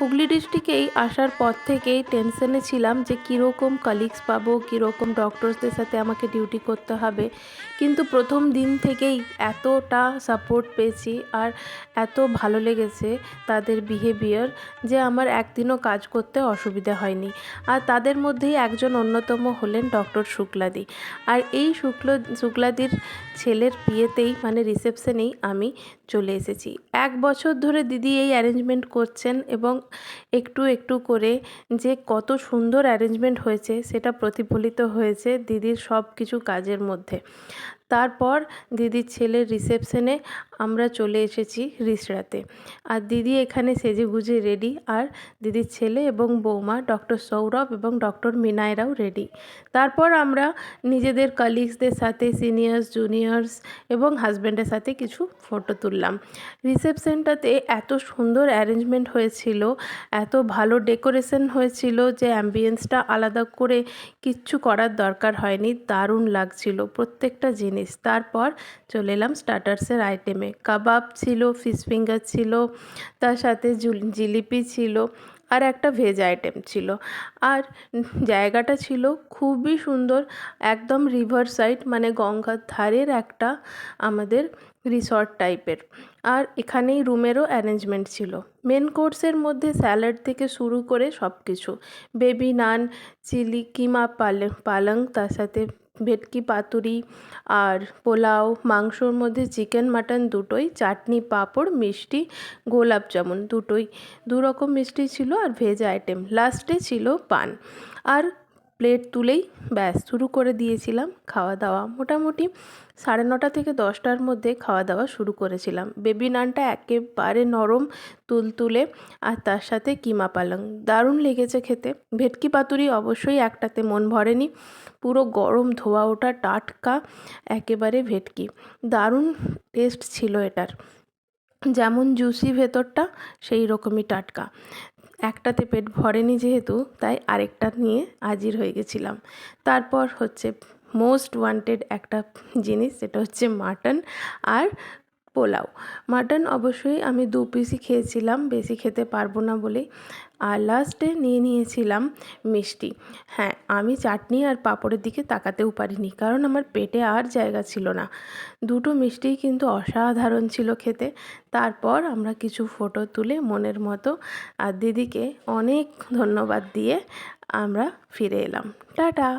হুগলি ডিস্ট্রিক্টেই আসার পর থেকেই টেনশনে ছিলাম যে কীরকম কালিগস পাবো, কীরকম ডক্টরসদের সাথে আমাকে ডিউটি করতে হবে। কিন্তু প্রথম দিন থেকেই এতটা সাপোর্ট পেয়েছি আর এত ভালো লেগেছে তাদের বিহেভিয়ার যে আমার একদিনও কাজ করতে অসুবিধা হয়নি। আর তাদের মধ্যেই একজন অন্যতম হলেন ডক্টর শুক্লাদি। আর এই শুক্ল, শুক্লাদির ছেলের বিয়েতেই মানে রিসেপশনেই আমি চলে এসেছি। এক বছর ধরে দিদি এই অ্যারেঞ্জমেন্ট করছেন এবং একটু একটু করে যে কত সুন্দর অ্যারেঞ্জমেন্ট হয়েছে, সেটা প্রতিফলিত হয়েছে দিদির সব কিছু কাজের মধ্যে। তারপর দিদির ছেলের রিসেপশনে আমরা চলে এসেছি রিসড়াতে আর দিদি এখানে সেজে গুজে রেডি। আর দিদির ছেলে এবং বৌমা, ডক্টর সৌরভ এবং ডক্টর মিনায়রাও রেডি। তারপর আমরা নিজেদের কালিগসদের সাথে সিনিয়র্স জুনিয়র্স এবং হাজব্যান্ডের সাথে কিছু ফটো তুললাম। রিসেপশনটাতে এত সুন্দর অ্যারেঞ্জমেন্ট হয়েছিল, এত ভালো ডেকোরেশন হয়েছিল যে অ্যাম্বিয়েন্সটা আলাদা করে কিচ্ছু করার দরকার হয়নি, দারুণ লাগছিল। প্রত্যেকটা জিনিস তারপর চলে এলাম স্টার্টার্সের আইটেমে কাবাব ছিল ফিশ ফিঙ্গার ছিল, তার সাথে জিলিপি ছিল আর একটা ভেজ আইটেম ছিল। আর জায়গাটা ছিল খুবই সুন্দর, একদম রিভার সাইড মানে গঙ্গার ধারের একটা আমাদের রিসর্ট টাইপের আর এখানেই রুমেরও অ্যারেঞ্জমেন্ট ছিল। মেন কোর্সের মধ্যে স্যালাড থেকে শুরু করে সব কিছু বেবি নান চিলি কিমা পালে পালং, তার সাথে ভেটকি পাতুরি আর পোলাও, মাংসর মধ্যে চিকেন, মাটন দুটোই, চাটনি, পাঁপড়, মিষ্টি, গোলাপ জামুন দুটোই। দুরকম মিষ্টি ছিল আর ভেজ আইটেম। লাস্টে ছিল পান। আর প্লেট তুলেই ব্যাস, শুরু করে দিয়েছিলাম খাওয়া দাওয়া। মোটামুটি সাড়ে নটা থেকে দশটার মধ্যে খাওয়া দাওয়া শুরু করেছিলাম। বেবি নানটা একেবারে নরম তুলতুলে আর তার সাথে কিমা পালং। দারুণ লেগেছে খেতে। ভেটকি পাতুরি অবশ্যই একটাতে মন ভরেনি। পুরো গরম ধোয়া ওঠা টাটকা একেবারে ভেটকি। দারুণ টেস্ট ছিল এটার। যেমন জুসি ভেতরটা সেই রকমই টাটকা। একটাতে পেট ভরেনি যেহেতু, তাই আরেকটা নিয়ে হাজির হয়ে গেছিলাম। তারপর হচ্ছে মোস্ট ওয়ান্টেড একটা জিনিস, সেটা হচ্ছে মাটন। আর পোলাও। মাটন অবশ্যই আমি দু পিসই খেয়েছিলাম, বেশি খেতে পারব না বলেই আর লাস্টে নিয়ে নিয়েছিলাম মিষ্টি। হ্যাঁ আমি চাটনি আর পাঁপড়ের দিকে তাকাতেও পারিনি, কারণ আমার পেটে আর জায়গা ছিল না। দুটো মিষ্টিই কিন্তু অসাধারণ ছিল খেতে। তারপর আমরা কিছু ফটো তুলে মনের মতো আর দিদিকে অনেক ধন্যবাদ দিয়ে আমরা ফিরে এলাম। টাটা!